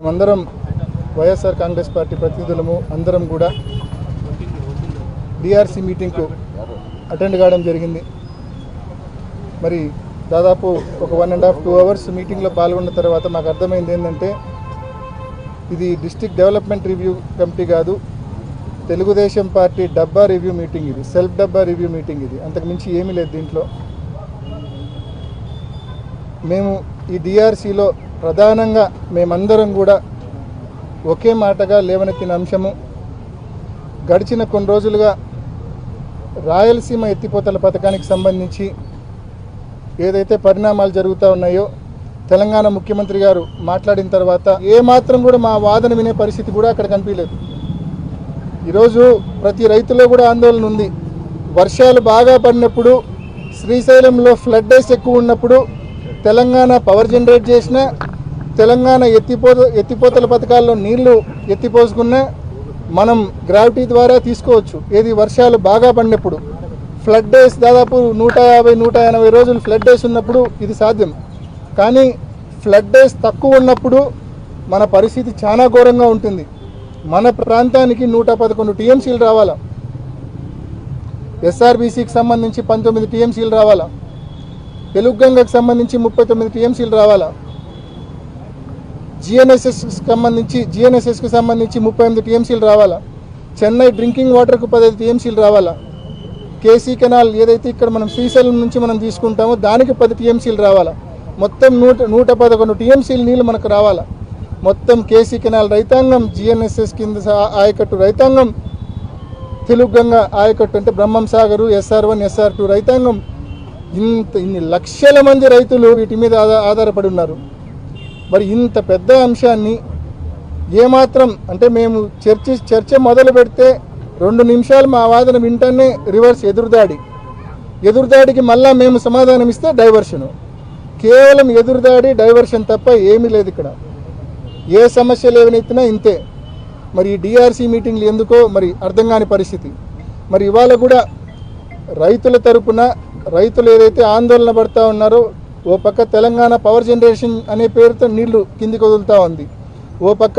అందరం వైఎస్ఆర్ కాంగ్రెస్ పార్టీ ప్రతినిధులము అందరం కూడా డిఆర్సి మీటింగ్కు అటెండ్ కావడం జరిగింది. మరి దాదాపు ఒక one and half two hours మీటింగ్లో పాల్గొన్న తర్వాత మాకు అర్థమైంది ఏంటంటే ఇది డిస్టిక్ డెవలప్మెంట్ రివ్యూ కమిటీ కాదు తెలుగుదేశం పార్టీ డబ్బా రివ్యూ మీటింగ్ ఇది సెల్ఫ్ డబ్బా రివ్యూ మీటింగ్ ఇది. అంతకుమించి ఏమీ లేదు దీంట్లో. మేము ఈ డిఆర్సిలో ప్రధానంగా మేమందరం కూడా ఒకే మాటగా లేవనెత్తిన అంశము గడిచిన కొన్ని రోజులుగా రాయలసీమ ఎత్తిపోతల పథకానికి సంబంధించి ఏదైతే పరిణామాలు జరుగుతూ ఉన్నాయో తెలంగాణ ముఖ్యమంత్రి గారు మాట్లాడిన తర్వాత ఏ మాత్రం కూడా మా వాదన వినే పరిస్థితి కూడా అక్కడ కనిపించలేదు. ఈరోజు ప్రతి రైతులో కూడా ఆందోళన ఉంది. వర్షాలు బాగా పడినప్పుడు శ్రీశైలంలో ఫ్లడ్ డేస్ ఎక్కువ ఉన్నప్పుడు తెలంగాణ పవర్ జనరేట్ చేసిన తెలంగాణ ఎత్తిపోత ఎత్తిపోతల పథకాల్లో నీళ్ళు ఎత్తిపోసుకున్న మనం గ్రావిటీ ద్వారా తీసుకోవచ్చు. ఏది వర్షాలు బాగా పడినప్పుడు ఫ్లడ్ డేస్ దాదాపు నూట యాభై నూట ఎనభై రోజులు ఫ్లడ్ డేస్ ఉన్నప్పుడు ఇది సాధ్యం. కానీ ఫ్లడ్ డేస్ తక్కువ ఉన్నప్పుడు మన పరిస్థితి చాలా ఘోరంగా ఉంటుంది. మన ప్రాంతానికి నూట పదకొండు టీఎంసీలు రావాలా? ఎస్ఆర్బీసీకి సంబంధించి పంతొమ్మిది టీఎంసీలు రావాలా? తెలుగు గంగకు సంబంధించి ముప్పై తొమ్మిది టీఎంసీలు రావాలా? జిఎన్ఎస్ఎస్కి సంబంధించి జిఎన్ఎస్ఎస్కి సంబంధించి ముప్పై ఎనిమిది టీఎంసీలు రావాలా? చెన్నై డ్రింకింగ్ వాటర్కు పదహైదు టీఎంసీలు రావాలా? కేసీ కెనాల్ ఏదైతే ఇక్కడ మనం శ్రీశైలం నుంచి మనం తీసుకుంటామో దానికి పది టీఎంసీలు రావాలా? మొత్తం నూట నూట పదకొండు టీఎంసీలు నీళ్ళు మనకు రావాలా? మొత్తం కేసీ కెనాల్ రైతాంగం జిఎన్ఎస్ఎస్ కింద ఆయకట్టు రైతాంగం తెలుగు గంగ ఆయకట్టు అంటే Brahmam Sagar SR one SR two రైతాంగం. ఇంత ఇన్ని లక్షల మంది రైతులు వీటి మీద ఆధార ఆధారపడి ఉన్నారు. మరి ఇంత పెద్ద అంశాన్ని ఏమాత్రం అంటే మేము చర్చ చర్చ మొదలు పెడితే రెండు నిమిషాలు మా వాదన వింటానే రివర్స్ ఎదురుదాడి. ఎదురుదాడికి మళ్ళా మేము సమాధానం ఇస్తే డైవర్షను. కేవలం ఎదురుదాడి డైవర్షన్ తప్ప ఏమీ లేదు ఇక్కడ. ఏ సమస్య లేవనెత్తినా ఇంతే. మరి డిఆర్సీ మీటింగ్లు ఎందుకో మరి అర్థం కాని పరిస్థితి. మరి ఇవాళ కూడా రైతుల తరపున రైతులు ఏదైతే ఆందోళన పడతా ఉన్నారో ఓ పక్క తెలంగాణ పవర్ జనరేషన్ అనే పేరుతో నీళ్ళు కిందికి వదులుతూ ఉంది. ఓ పక్క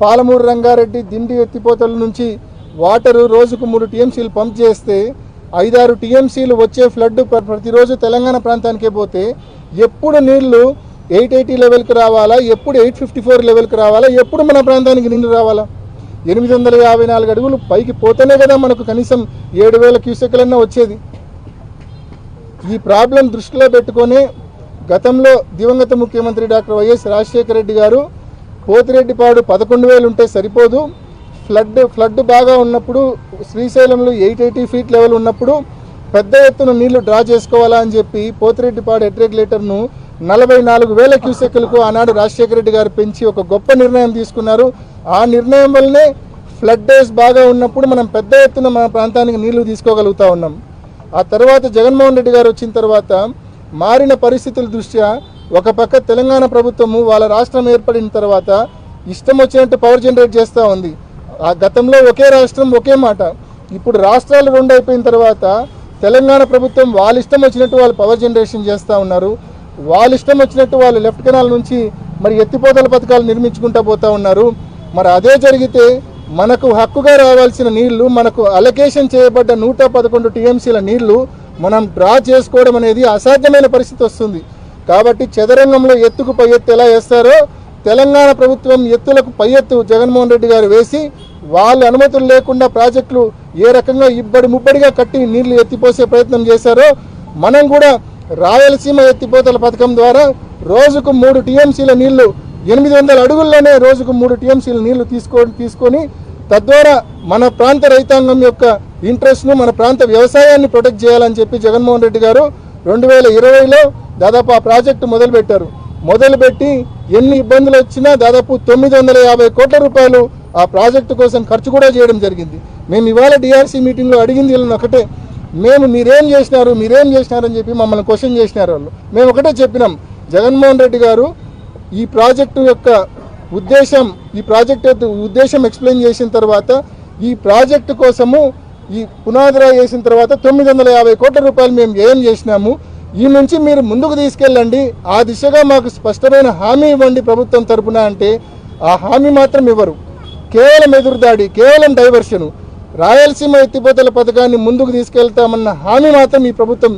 పాలమూరు రంగారెడ్డి దిండి ఎత్తిపోతల నుంచి వాటరు రోజుకు మూడు టీఎంసీలు పంప్ చేస్తే ఐదారు టీఎంసీలు వచ్చే ఫ్లడ్ ప్ర- ప్రతిరోజు తెలంగాణ ప్రాంతానికే పోతే ఎప్పుడు నీళ్ళు ఎయిట్ ఎయిటీ లెవెల్కి రావాలా? ఎప్పుడు ఎయిట్ ఫిఫ్టీ ఫోర్ లెవెల్కి రావాలా? ఎప్పుడు మన ప్రాంతానికి నీళ్ళు రావాలా? ఎనిమిది వందల యాభై నాలుగు అడుగులు పైకి పోతేనే కదా మనకు కనీసం ఏడు వేల క్యూసెక్లన్నా వచ్చేది. ఈ ప్రాబ్లం దృష్టిలో పెట్టుకొని గతంలో దివంగత ముఖ్యమంత్రి డాక్టర్ వైఎస్ రాజశేఖర రెడ్డి గారు పోతిరెడ్డిపాడు పదకొండు వేలు ఉంటే సరిపోదు. ఫ్లడ్ ఫ్లడ్ బాగా ఉన్నప్పుడు శ్రీశైలంలో ఎయిట్ ఎయిటీ ఫీట్ లెవెల్ ఉన్నప్పుడు పెద్ద ఎత్తున నీళ్ళు డ్రా చేసుకోవాలా అని చెప్పి పోతిరెడ్డిపాడు హెడ్ రెగ్యులేటర్ను నలభై నాలుగు వేల క్యూసెక్లకు ఆనాడు రాజశేఖర రెడ్డి గారు పెంచి ఒక గొప్ప నిర్ణయం తీసుకున్నారు. ఆ నిర్ణయం వల్లనే ఫ్లడ్ డేస్ బాగా ఉన్నప్పుడు మనం పెద్ద ఎత్తున మన ప్రాంతానికి నీళ్ళు తీసుకోగలుగుతా ఉన్నాం. ఆ తర్వాత జగన్మోహన్ రెడ్డి గారు వచ్చిన తర్వాత మారిన పరిస్థితుల దృష్ట్యా ఒక పక్క తెలంగాణ ప్రభుత్వము వాళ్ళ రాష్ట్రం ఏర్పడిన తర్వాత ఇష్టం వచ్చినట్టు పవర్ జనరేట్ చేస్తూ ఉంది. ఆ గతంలో ఒకే రాష్ట్రం ఒకే మాట. ఇప్పుడు రాష్ట్రాలు రెండు అయిపోయిన తర్వాత తెలంగాణ ప్రభుత్వం వాళ్ళ ఇష్టం వచ్చినట్టు వాళ్ళు పవర్ జనరేషన్ చేస్తూ ఉన్నారు. వాళ్ళ ఇష్టం వచ్చినట్టు వాళ్ళు లెఫ్ట్ కెనాల్ నుంచి మరి ఎత్తిపోతల పథకాలు నిర్మించుకుంటూ పోతా ఉన్నారు. మరి అదే జరిగితే మనకు హక్కుగా రావాల్సిన నీళ్ళు మనకు అలొకేషన్ చేయబడ్డ నూట పదకొండు టీఎంసీల నీళ్ళు మనం డ్రా చేసుకోవడం అనేది అసాధ్యమైన పరిస్థితి వస్తుంది. కాబట్టి చదరంగంలో ఎత్తుకు పై ఎత్తు ఎలా వేస్తారో తెలంగాణ ప్రభుత్వం ఎత్తులకు పై ఎత్తు జగన్మోహన్ రెడ్డి గారు వేసి వాళ్ళ అనుమతులు లేకుండా ప్రాజెక్టులు ఏ రకంగా ఇబ్బడి ముబ్బడిగా కట్టి నీళ్ళు ఎత్తిపోసే ప్రయత్నం చేశారో మనం కూడా రాయలసీమ ఎత్తిపోతల పథకం ద్వారా రోజుకు మూడు టీఎంసీల నీళ్ళు ఎనిమిది వందల అడుగుల్లోనే రోజుకు మూడు టీఎంసీల నీళ్ళు తీసుకో తీసుకొని తద్వారా మన ప్రాంత రైతాంగం యొక్క ఇంట్రెస్ట్ను మన ప్రాంత వ్యవసాయాన్ని ప్రొటెక్ట్ చేయాలని చెప్పి జగన్మోహన్ రెడ్డి గారు రెండు వేల ఇరవైలో దాదాపు ఆ ప్రాజెక్టు మొదలుపెట్టారు. మొదలుపెట్టి ఎన్ని ఇబ్బందులు వచ్చినా దాదాపు తొమ్మిది వందల యాభై కోట్ల రూపాయలు ఆ ప్రాజెక్టు కోసం ఖర్చు కూడా చేయడం జరిగింది. మేము ఇవాళ డిఆర్సీ మీటింగ్లో అడిగింది వీళ్ళని ఒకటే మేము మీరేం చేసినారు మీరేం చేసినారని చెప్పి మమ్మల్ని క్వశ్చన్ చేసినారు వాళ్ళు. మేము ఒకటే చెప్పినాం జగన్మోహన్ రెడ్డి గారు ఈ ప్రాజెక్టు యొక్క ఉద్దేశం ఈ ప్రాజెక్ట్ యొక్క ఉద్దేశం ఎక్స్ప్లెయిన్ చేసిన తర్వాత ఈ ప్రాజెక్టు కోసము ఈ పునాదిరా చేసిన తర్వాత తొమ్మిది వందల యాభై కోట్ల రూపాయలు మేము ఏం చేసినాము. ఈ నుంచి మీరు ముందుకు తీసుకెళ్ళండి. ఆ దిశగా మాకు స్పష్టమైన హామీ ఇవ్వండి ప్రభుత్వం తరపున అంటే ఆ హామీ మాత్రం ఇవ్వరు. కేవలం ఎదురుదాడి కేవలం డైవర్షను రాయలసీమ ఎత్తిపోతల పథకాన్ని ముందుకు తీసుకెళ్తామన్న హామీ మాత్రం ఈ ప్రభుత్వం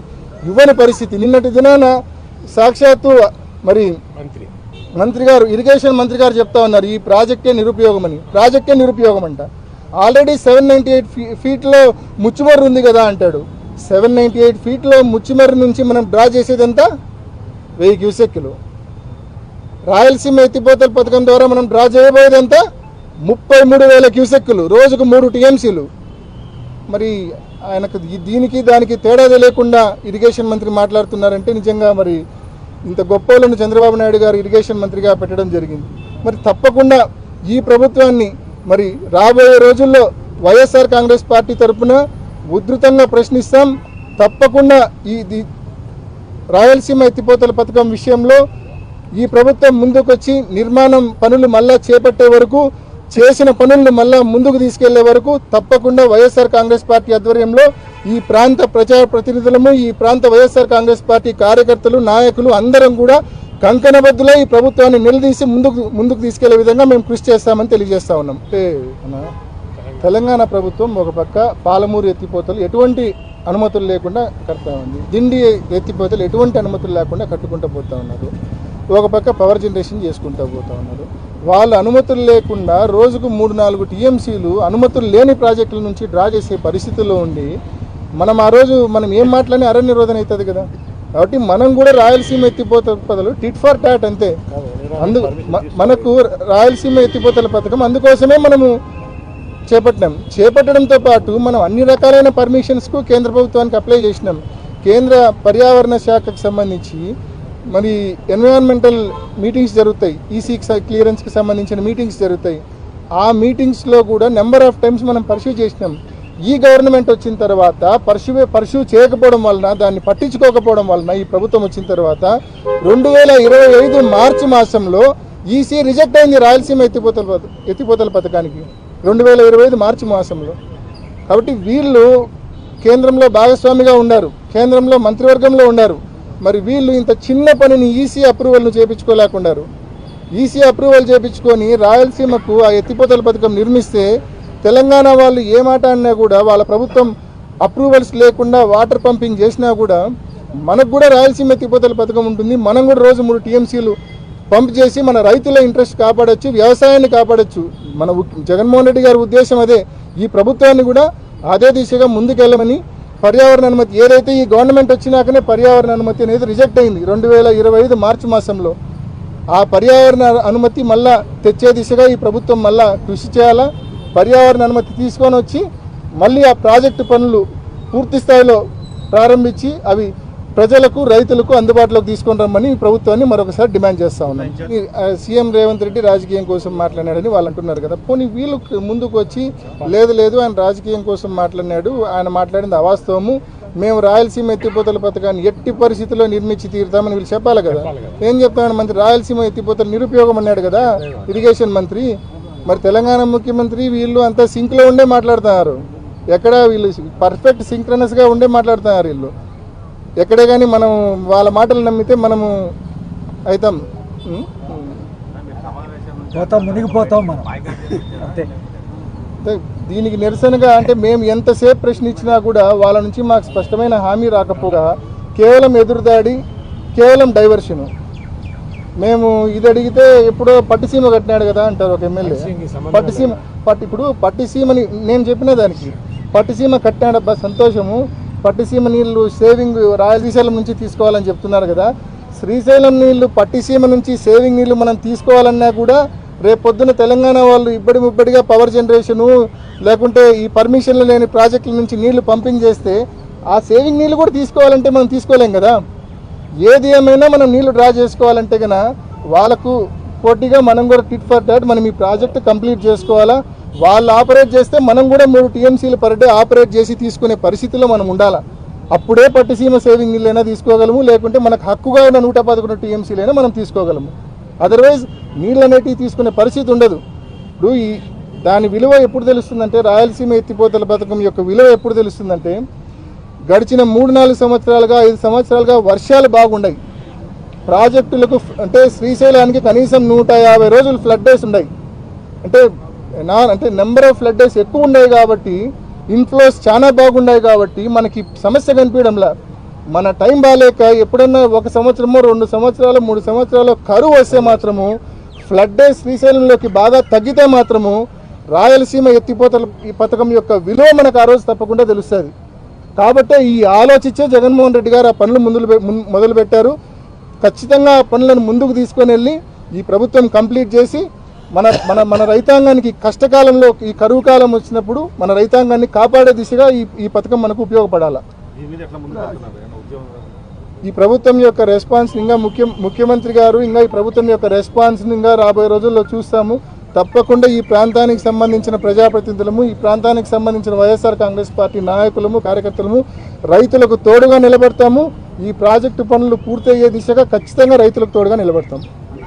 ఇవ్వని పరిస్థితి. నిన్నటి దినాన సాక్షాత్తు మరి మంత్రి. మంత్రి గారు ఇరిగేషన్ మంత్రి గారు చెప్తా ఉన్నారు ఈ ప్రాజెక్టే నిరుపయోగమని. ప్రాజెక్టే నిరుపయోగం అంట already seven ninety eight fee ఫీట్లో ముచ్చుమర్రు ఉంది కదా అంటాడు. సెవెన్ నైంటీ ఎయిట్ ఫీట్లో ముచ్చుమర్రు నుంచి మనం డ్రా చేసేదంతా? వెయ్యి క్యూసెక్కులు. రాయలసీమ ఎత్తిపోతల పథకం ద్వారా మనం డ్రా చేయబోయేదంతా? ముప్పై మూడు వేల క్యూసెక్కులు రోజుకు మూడు టీఎంసీలు. మరి ఆయనకు దీనికి దానికి తేడా తెలియకుండా ఇరిగేషన్ మంత్రి మాట్లాడుతున్నారంటే నిజంగా మరి ఇంత గొప్పలను చంద్రబాబు నాయుడు గారు ఇరిగేషన్ మంత్రిగా పెట్టడం జరిగింది. మరి తప్పకుండా ఈ ప్రభుత్వాన్ని మరి రాబోయే రోజుల్లో వైఎస్ఆర్ కాంగ్రెస్ పార్టీ తరఫున ఉధృతంగా ప్రశ్నిస్తాం. తప్పకుండా ఈ రాయలసీమ ఎత్తిపోతల పథకం విషయంలో ఈ ప్రభుత్వం ముందుకొచ్చి నిర్మాణం పనులు మళ్ళా చేపట్టే వరకు చేసిన పనులను మళ్ళా ముందుకు తీసుకెళ్ళే వరకు తప్పకుండా వైఎస్ఆర్ కాంగ్రెస్ పార్టీ ఆధ్వర్యంలో ఈ ప్రాంత ప్రచార ప్రతినిధులము ఈ ప్రాంత వైఎస్ఆర్ కాంగ్రెస్ పార్టీ కార్యకర్తలు నాయకులు అందరం కూడా కంకణబద్దులై ఈ ప్రభుత్వాన్ని నిలదీసి ముందుకు ముందుకు తీసుకెళ్ళే విధంగా మేము కృషి చేస్తామని తెలియజేస్తా ఉన్నాం. తెలంగాణ ప్రభుత్వం ఒక పక్క పాలమూరు ఎత్తిపోతలు ఎటువంటి అనుమతులు లేకుండా కడతా ఉంది. దిండి ఎత్తిపోతలు ఎటువంటి అనుమతులు లేకుండా కట్టుకుంటూ పోతా ఉన్నారు. ఒక పక్క పవర్ జనరేషన్ చేసుకుంటూ పోతా ఉన్నారు. వాళ్ళు అనుమతులు లేకుండా రోజుకు మూడు నాలుగు టీఎంసీలు అనుమతులు లేని ప్రాజెక్టుల నుంచి డ్రా చేసే పరిస్థితుల్లో ఉండి మనం ఆ రోజు మనం ఏం మాట్లాడినా అరణ్య నిరోధన అవుతుంది కదా. కాబట్టి మనం కూడా రాయలసీమ ఎత్తిపోత పదలు టిట్ ఫర్ టాట్ అంతే. అందు మనకు రాయలసీమ ఎత్తిపోతల పథకం అందుకోసమే మనము చేపట్టినాం. చేపట్టడంతో పాటు మనం అన్ని రకాలైన పర్మిషన్స్కు కేంద్ర ప్రభుత్వానికి అప్లై చేసినాం. కేంద్ర పర్యావరణ శాఖకు సంబంధించి మరి ఎన్విరాన్మెంటల్ మీటింగ్స్ జరుగుతాయి. ఈసీ క్లియరెన్స్కి సంబంధించిన మీటింగ్స్ జరుగుతాయి. ఆ మీటింగ్స్లో కూడా నెంబర్ ఆఫ్ టైమ్స్ మనం పర్సూ చేసినాం. ఈ గవర్నమెంట్ వచ్చిన తర్వాత పర్సూ పర్సూ చేయకపోవడం వలన దాన్ని పట్టించుకోకపోవడం వలన ఈ ప్రభుత్వం వచ్చిన తర్వాత రెండు వేల ఇరవై ఐదు మార్చి మాసంలో ఈసీ రిజెక్ట్ అయింది రాయలసీమ ఎత్తిపోతల ఎత్తిపోతల పథకానికి. రెండు వేల ఇరవై ఐదు మార్చి మాసంలో. కాబట్టి వీళ్ళు కేంద్రంలో భాగస్వామిగా ఉన్నారు కేంద్రంలో మంత్రివర్గంలో ఉన్నారు మరి వీళ్ళు ఇంత చిన్న పనిని ఈసీ అప్రూవల్ను చేపించుకోలేకున్నారు ఈసీ అప్రూవల్ చేపించుకొని రాయలసీమకు ఆ ఎత్తిపోతల పథకం నిర్మిస్తే తెలంగాణ వాళ్ళు ఏ మాట అన్నా కూడా వాళ్ళ ప్రభుత్వం అప్రూవల్స్ లేకుండా వాటర్ పంపింగ్ చేసినా కూడా మనకు కూడా రాయలసీమ ఎత్తిపోతల పథకం ఉంటుంది. మనం కూడా రోజు మూడు టీఎంసీలు పంప్ చేసి మన రైతుల ఇంట్రెస్ట్ కాపాడొచ్చు వ్యవసాయాన్ని కాపాడొచ్చు. మన జగన్మోహన్ రెడ్డి గారి ఉద్దేశం అదే. ఈ ప్రభుత్వాన్ని కూడా అదే దిశగా ముందుకెళ్ళమని పర్యావరణ అనుమతి ఏదైతే ఈ గవర్నమెంట్ వచ్చినాకనే పర్యావరణ అనుమతి అనేది రిజెక్ట్ అయింది. రెండు వేల ఇరవై ఐదు మార్చి మాసంలో ఆ పర్యావరణ అనుమతి మళ్ళా తెచ్చే దిశగా ఈ ప్రభుత్వం మళ్ళా కృషి చేయాలా? పర్యావరణ అనుమతి తీసుకొని వచ్చి మళ్ళీ ఆ ప్రాజెక్టు పనులు పూర్తి స్థాయిలో ప్రారంభించి అవి ప్రజలకు రైతులకు అందుబాటులోకి తీసుకొని రమ్మని ప్రభుత్వాన్ని మరొకసారి డిమాండ్ చేస్తా ఉన్నాం. సీఎం రేవంత్ రెడ్డి రాజకీయం కోసం మాట్లాడాడని వాళ్ళు అంటున్నారు కదా. పోనీ వీళ్ళు ముందుకు వచ్చి లేదు లేదు ఆయన రాజకీయం కోసం మాట్లాడినాడు ఆయన మాట్లాడింది అవాస్తవము. మేము రాయలసీమ ఎత్తిపోతల పథకాన్ని ఎట్టి పరిస్థితుల్లో నిర్మించి తీరుతామని వీళ్ళు చెప్పాలి కదా. ఏం చెప్తాను మంత్రి? రాయలసీమ ఎత్తిపోతల నిరుపయోగం అన్నాడు కదా ఇరిగేషన్ మంత్రి. మరి తెలంగాణ ముఖ్యమంత్రి వీళ్ళు అంతా సింక్లో ఉండే మాట్లాడుతున్నారు. ఎక్కడ వీళ్ళు పర్ఫెక్ట్ సింక్రనస్గా ఉండే మాట్లాడుతున్నారు వీళ్ళు. ఎక్కడే కానీ మనం వాళ్ళ మాటలు నమ్మితే మనము అవుతాం? పోతాం మునిగిపోతాం మనం. అంతే. దీనికి నిరసనగా అంటే మేము ఎంతసేపు ప్రశ్న ఇచ్చినా కూడా వాళ్ళ నుంచి మాకు స్పష్టమైన హామీ రాకపోగా కేవలం ఎదురుదాడి కేవలం డైవర్షను. మేము ఇది అడిగితే ఎప్పుడో పట్టిసీమ కట్టినాడు కదా అంటారు ఒక ఎమ్మెల్యే. పట్టిసీమ పట్టి ఇప్పుడు పట్టిసీమని నేను చెప్పిన దానికి. పట్టిసీమ కట్టినాడబ్బా సంతోషము. పట్టిసీమ నీళ్ళు సేవింగ్ రాయలసీమ నుంచి తీసుకోవాలని చెప్తున్నారు కదా. శ్రీశైలం నీళ్ళు పట్టిసీమ నుంచి సేవింగ్ నీళ్ళు మనం తీసుకోవాలన్నా కూడా రేపు తెలంగాణ వాళ్ళు ఇబ్బడి ముబ్బడిగా పవర్ జనరేషను లేకుంటే ఈ పర్మిషన్లు లేని ప్రాజెక్టుల నుంచి నీళ్ళు పంపింగ్ చేస్తే ఆ సేవింగ్ నీళ్ళు కూడా తీసుకోవాలంటే మనం తీసుకోలేం కదా. ఏది ఏమైనా మనం నీళ్ళు డ్రా చేసుకోవాలంటే కనుక వాళ్ళకు పోటీగా మనం కూడా టిట్ ఫర్ టాట్ మనం ఈ ప్రాజెక్ట్ కంప్లీట్ చేసుకోవాలా? వాళ్ళు ఆపరేట్ చేస్తే మనం కూడా మూడు టీఎంసీలు పర్ డే ఆపరేట్ చేసి తీసుకునే పరిస్థితిలో మనం ఉండాలి? అప్పుడే పట్టిసీమ సేవింగ్ నీళ్ళైనా తీసుకోగలము లేకుంటే మనకు హక్కుగా ఉన్న నూట పదకొండు టీఎంసీలైనా మనం తీసుకోగలము. అదర్వైజ్ నీళ్ళు అనేటివి తీసుకునే పరిస్థితి ఉండదు. ఇప్పుడు ఈ దాని విలువ ఎప్పుడు తెలుస్తుందంటే రాయలసీమ ఎత్తిపోతల పథకం యొక్క విలువ ఎప్పుడు తెలుస్తుందంటే గడిచిన మూడు నాలుగు సంవత్సరాలుగా ఐదు సంవత్సరాలుగా వర్షాలు బాగున్నాయి ప్రాజెక్టులకు అంటే శ్రీశైలానికి కనీసం నూట యాభై రోజులు ఫ్లడ్ డేస్ ఉన్నాయి అంటే నా అంటే నెంబర్ ఆఫ్ ఫ్లడ్ డేస్ ఎక్కువ ఉన్నాయి కాబట్టి ఇన్ఫ్లోస్ చాలా బాగున్నాయి కాబట్టి మనకి సమస్య కనిపించడంలా. మన టైం బాగాలేక ఎప్పుడన్నా ఒక సంవత్సరమో రెండు సంవత్సరాలు మూడు సంవత్సరాలు కరువు వస్తే మాత్రము ఫ్లడ్ డేస్ శ్రీశైలంలోకి బాగా తగ్గితే మాత్రము రాయలసీమ ఎత్తిపోతల ఈ పథకం యొక్క విలువ మనకు ఆ రోజు తప్పకుండా తెలుస్తుంది. కాబట్టే ఈ ఆలోచించే జగన్మోహన్ రెడ్డి గారు ఆ పనులు ముందు మొదలుపెట్టారు. ఖచ్చితంగా ఆ పనులను ముందుకు తీసుకొని వెళ్ళి ఈ ప్రభుత్వం కంప్లీట్ చేసి మన మన మన రైతాంగానికి కష్టకాలంలో ఈ కరువు కాలం వచ్చినప్పుడు మన రైతాంగాన్ని కాపాడే దిశగా ఈ ఈ పథకం మనకు ఉపయోగపడాలి? ఈ ప్రభుత్వం యొక్క రెస్పాన్స్ ఇంకా ముఖ్య ముఖ్యమంత్రి గారు ఇంకా ఈ ప్రభుత్వం యొక్క రెస్పాన్స్ ఇంకా రాబోయే రోజుల్లో చూస్తాము. తప్పకుండా ఈ ప్రాంతానికి సంబంధించిన ప్రజాప్రతినిధులము ఈ ప్రాంతానికి సంబంధించిన వైఎస్ఆర్ కాంగ్రెస్ పార్టీ నాయకులము కార్యకర్తలము రైతులకు తోడుగా నిలబడతాము. ఈ ప్రాజెక్టు పనులు పూర్తయ్యే దిశగా ఖచ్చితంగా రైతులకు తోడుగా నిలబడతాము.